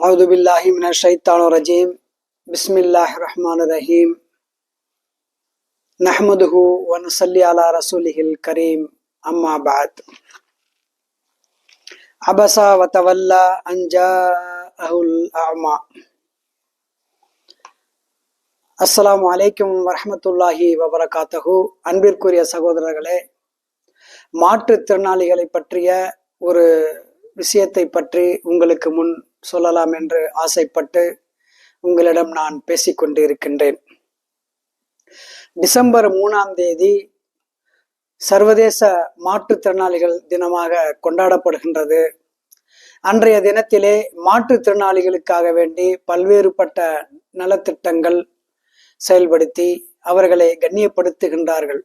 அவுது பில்லாஹி மின ஷைத்தானு ரஜீம் பிஸ்மில்லாஹ் ரஹ்மான் ரஹீம் நஹமது ஹூ ஒன் சல்லி அலா ரசூலிஹில் கரீம் அம்மா பாத் அபசா வத்தவல்லா அஞ்சா அஹுல் அமா அஸ்லாம் வலைக்கும் வரமத்துல்லாஹி வபரகாத்தஹு அன்பிற்குரிய சகோதரர்களே மாற்றுத்திறனாளிகளை பற்றிய ஒரு விஷயத்தை பற்றி உங்களுக்கு முன் சொல்லலாம் என்று ஆசைப்பட்டு உங்களிடம் நான் பேசிக்கொண்டு இருக்கின்றேன் டிசம்பர் மூணாம் தேதி சர்வதேச மாற்றுத்திறனாளிகள் தினமாக கொண்டாடப்படுகின்றது. அன்றைய தினத்திலே மாற்றுத்திறனாளிகளுக்காக வேண்டி பல்வேறுபட்ட நலத்திட்டங்கள் செயல்படுத்தி அவர்களை கண்ணியப்படுத்துகின்றார்கள்.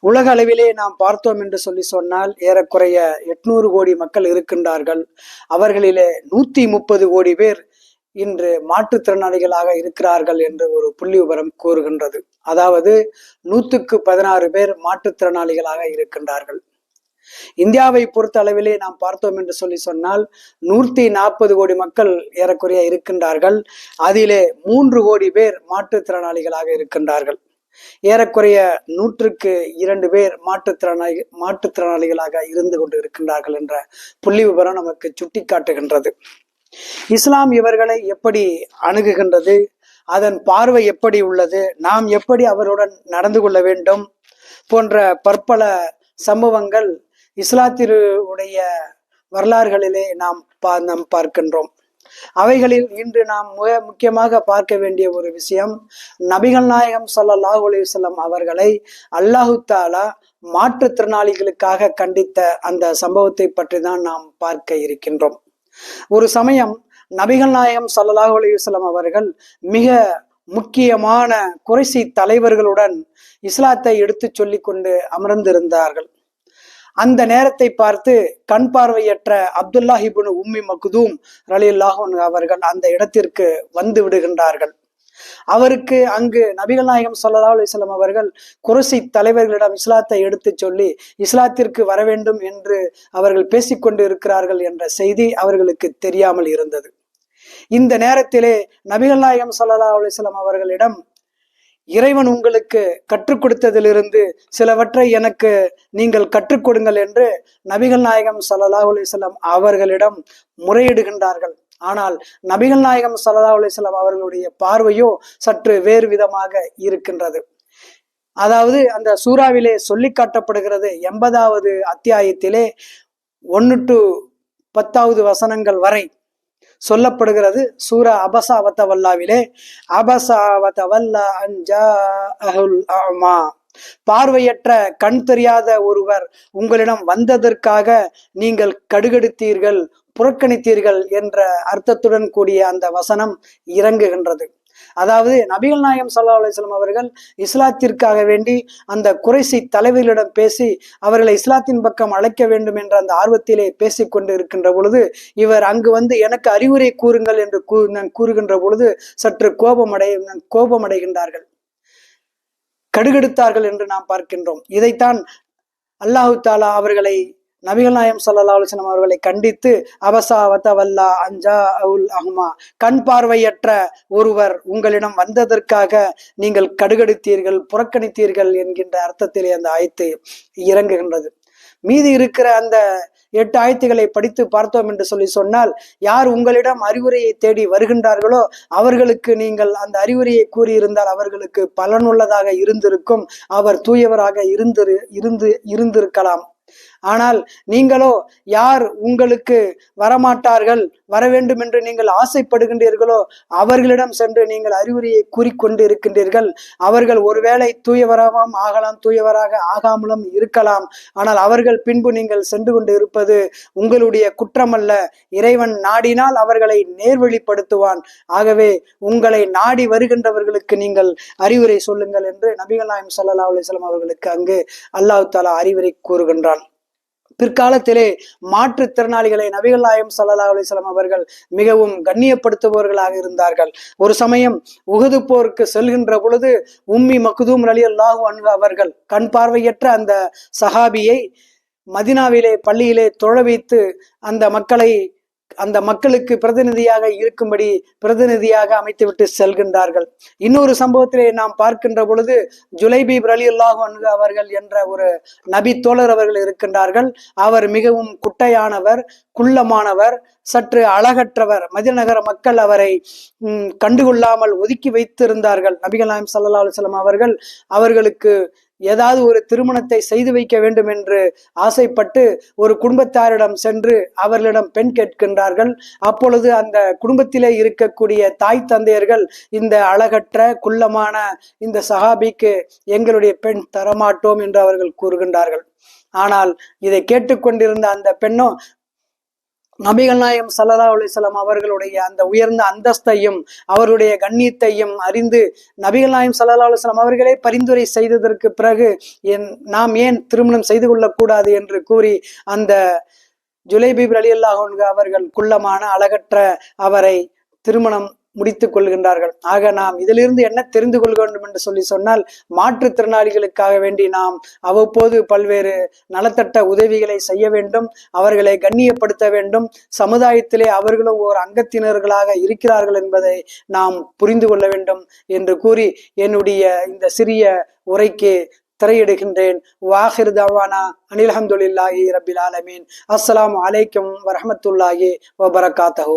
உலக அளவிலே நாம் பார்த்தோம் என்று சொல்லி சொன்னால் ஏறக்குறைய எட்நூறு கோடி மக்கள் இருக்கின்றார்கள். அவர்களிலே நூத்தி முப்பது கோடி பேர் இன்று மாற்றுத்திறனாளிகளாக இருக்கிறார்கள் என்று ஒரு புள்ளி விவரம் கூறுகின்றது. அதாவது நூத்துக்கு பதினாறு பேர் மாற்றுத்திறனாளிகளாக இருக்கின்றார்கள். இந்தியாவை பொறுத்த அளவிலே நாம் பார்த்தோம் என்று சொல்லி சொன்னால் நூற்றி நாற்பது கோடி மக்கள் ஏறக்குறைய இருக்கின்றார்கள். அதிலே மூன்று கோடி பேர் மாற்றுத்திறனாளிகளாக இருக்கின்றார்கள். ஏறக்குறைய நூற்றுக்கு இரண்டு பேர் மாற்றுத்திறனாளி மாற்றுத்திறனாளிகளாக இருந்து கொண்டு இருக்கின்றார்கள் என்ற புள்ளி விவரம் நமக்கு சுட்டி காட்டுகின்றது இஸ்லாம் இவர்களை எப்படி அணுகுகின்றது? அதன் பார்வை எப்படி உள்ளது? நாம் எப்படி அவருடன் நடந்து கொள்ள வேண்டும்? போன்ற பற்பல சம்பவங்கள் இஸ்லாத்தினுடைய வரலாறுகளிலே நாம் பா நாம் பார்க்கின்றோம். அவைகளில் இன்று நாம் மிக முக்கியமாக பார்க்க வேண்டிய ஒரு விஷயம் நபிகள் நாயகம் சல்லாஹூ அலையுசல்லம் அவர்களை அல்லாஹு தாலா மாற்றுத்திறனாளிகளுக்காக கண்டித்த அந்த சம்பவத்தை பற்றி தான் நாம் பார்க்க இருக்கின்றோம். ஒரு சமயம் நபிகள் நாயகம் சல்லாஹூ அலையுசல்லம் அவர்கள் மிக முக்கியமான குறைசி தலைவர்களுடன் இஸ்லாத்தை எடுத்து சொல்லி கொண்டு அமர்ந்திருந்தார்கள். அந்த நேரத்தை பார்த்து கண் பார்வையற்ற அப்துல்லாஹிபுன் உம்மி மக்குதூம் ரலியுல்லாஹன் அவர்கள் அந்த இடத்திற்கு வந்து விடுகின்றார்கள். அவருக்கு அங்கு நபிகள் நாயகம் சல்லா அலிஸ்லாம் அவர்கள் குரசி தலைவர்களிடம் இஸ்லாத்தை எடுத்து சொல்லி இஸ்லாத்திற்கு வர வேண்டும் என்று அவர்கள் பேசிக்கொண்டு இருக்கிறார்கள் என்ற செய்தி அவர்களுக்கு தெரியாமல் இருந்தது. இந்த நேரத்திலே நபிகள் நாயகம் சல்லா அலிஸ்லாம் அவர்களிடம் இறைவன் உங்களுக்கு கற்றுக் கொடுத்ததிலிருந்து சிலவற்றை எனக்கு நீங்கள் கற்றுக் கொடுங்கள் என்று நபிகள் நாயகம் சல்லா அலிஸ்லாம் அவர்களிடம் முறையிடுகின்றார்கள். ஆனால் நபிகள் நாயகம் சல்லா அலிஸ்லாம் அவர்களுடைய பார்வையோ சற்று வேறு விதமாக இருக்கின்றது. அதாவது அந்த சூறாவிலே சொல்லி காட்டப்படுகிறது எண்பதாவது அத்தியாயத்திலே ஒன்று டு பத்தாவது வசனங்கள் வரை சொல்லப்படுகிறது. சூர அபசாவத்தவல்லாவிலே அபசாவத்தவல்லா அஞ்சா அஹுல் ஆமா பார்வையற்ற கண் தெரியாத ஒருவர் உங்களிடம் வந்ததற்காக நீங்கள் கடுகெடுத்தீர்கள் புறக்கணித்தீர்கள் என்ற அர்த்தத்துடன் கூடிய அந்த வசனம் இறங்குகின்றது. அதாவது நபிகள் நாயம் சல்லா அலுவலம் அவர்கள் இஸ்லாத்திற்காக வேண்டி அந்த குறைசி தலைவர்களிடம் பேசி அவர்களை இஸ்லாத்தின் பக்கம் அழைக்க வேண்டும் என்ற அந்த ஆர்வத்திலே பேசிக்கொண்டு இருக்கின்ற பொழுது இவர் அங்கு வந்து எனக்கு அறிவுரை கூறுங்கள் என்று கூறுகின்ற பொழுது சற்று கோபமடை கோபமடைகின்றார்கள். கடுகெடுத்தார்கள் என்று நாம் பார்க்கின்றோம். இதைத்தான் அல்லாஹு தாலா அவர்களை நபிகள் நாயம் சல்லா அலுவலம் அவர்களை கண்டித்து அவசா வல்லா அஞ்சா அவுல் அஹ்மா. கண் பார்வையற்ற ஒருவர் உங்களிடம் வந்ததற்காக நீங்கள் கடுகடித்தீர்கள் புறக்கணித்தீர்கள் என்கின்ற அர்த்தத்திலே அந்த ஆயத்து இறங்குகின்றது. மீதி இருக்கிற அந்த எட்டு ஆயத்துகளை படித்து பார்த்தோம் என்று சொல்லி சொன்னால் யார் உங்களிடம் அறிவுரையை தேடி வருகின்றார்களோ அவர்களுக்கு நீங்கள் அந்த அறிவுரையை கூறியிருந்தால் அவர்களுக்கு பலனுள்ளதாக இருந்திருக்கும் அவர் தூயவராக இருந்து இருந்து இருந்திருக்கலாம். ஆனால் நீங்களோ யார் உங்களுக்கு வரமாட்டார்கள்? வர வேண்டும் என்று நீங்கள் ஆசைப்படுகின்றீர்களோ? அவர்களிடம் சென்று நீங்கள் அறிவுரையை கூறிக்கொண்டு இருக்கின்றீர்கள் அவர்கள் ஒருவேளை தூயவராகவும் ஆகலாம் தூயவராக ஆகாமலும் இருக்கலாம். ஆனால் அவர்கள் பின்பு நீங்கள் சென்று கொண்டு இருப்பது உங்களுடைய குற்றமல்ல. இறைவன் நாடினால் அவர்களை நேர்வழிப்படுத்துவான். ஆகவே உங்களை நாடி வருகின்றவர்களுக்கு நீங்கள் அறிவுரை சொல்லுங்கள் என்று நபிகள் நாயம் சல்லா அலிஸ்லாம் அவர்களுக்கு அங்கு அல்லாஹு தாலா அறிவுரை கூறுகின்றான். பிற்காலத்திலே மாற்றுத்திறனாளிகளை நபிகள் நாயம் சல்லா அலிஸ்லாம் அவர்கள் மிகவும் கண்ணியப்படுத்துபவர்களாக இருந்தார்கள். ஒரு சமயம் உகது போருக்கு செல்கின்ற பொழுது உம்மி மக்தூம் அலி அல்லாஹு அன்கு அவர்கள் கண் பார்வையற்ற அந்த சஹாபியை மதினாவிலே பள்ளியிலே தொழ வைத்து அந்த மக்களை அந்த மக்களுக்கு பிரதிநிதியாக இருக்கும்படி பிரதிநிதியாக அமைத்துவிட்டு செல்கின்றார்கள். இன்னொரு சம்பவத்திலே நாம் பார்க்கின்ற பொழுது ஜுலைபீப் அலி அல்லாஹ் அவர்கள் என்ற ஒரு நபி தோழர் அவர்கள் இருக்கின்றார்கள். அவர் மிகவும் குட்டையானவர் குள்ளமானவர் சற்று அழகற்றவர். மதிநகர மக்கள் அவரை கண்டுகொள்ளாமல் ஒதுக்கி வைத்திருந்தார்கள். நபிகள் நாயம் சல்லா அலுவலம் அவர்கள் அவர்களுக்கு ஏதாவது ஒரு திருமணத்தை செய்து வைக்க வேண்டும் என்று ஆசைப்பட்டு ஒரு குடும்பத்தாரிடம் சென்று அவர்களிடம் பெண் கேட்கின்றார்கள். அப்பொழுது அந்த குடும்பத்திலே இருக்கக்கூடிய தாய் தந்தையர்கள் இந்த அழகற்ற குள்ளமான இந்த சஹாபிக்கு எங்களுடைய பெண் தரமாட்டோம் என்று அவர்கள் கூறுகின்றார்கள். ஆனால் இதை கேட்டுக்கொண்டிருந்த அந்த பெண்ணும் நபிகள் நாயம் சல்லா அலிஸ்லாம் அவர்களுடைய அந்த உயர்ந்த அந்தஸ்தையும் அவருடைய கண்ணியத்தையும் அறிந்து நபிகள் நாயம் சல்லா அலுவலாம் அவர்களே பரிந்துரை செய்ததற்கு பிறகு என் நாம் ஏன் திருமணம் செய்து கொள்ளக்கூடாது என்று கூறி அந்த ஜுலைபீப் அலி அல்லாஹ் அவர்கள் குள்ளமான அழகற்ற அவரை திருமணம் முடித்துக் கொள்கின்றார்கள். ஆக நாம் இதிலிருந்து என்ன தெரிந்து கொள்ள வேண்டும் என்று சொல்லி சொன்னால் மாற்றுத்திறனாளிகளுக்காக வேண்டி நாம் அவ்வப்போது பல்வேறு நலத்தட்ட உதவிகளை செய்ய வேண்டும் அவர்களை கண்ணியப்படுத்த வேண்டும் சமுதாயத்திலே அவர்களும் ஓர் அங்கத்தினர்களாக இருக்கிறார்கள் என்பதை நாம் புரிந்து கொள்ள வேண்டும் என்று கூறி என்னுடைய இந்த சிறிய உரைக்கு திரையிடுகின்றேன். வாஹிர் தவானா அனில் அஹமதுல்லாஹி ரபில் ஆலமீன். அஸ்லாம் அலைக்கும் வரமத்துல்லாஹி வபரகாத்தஹூ.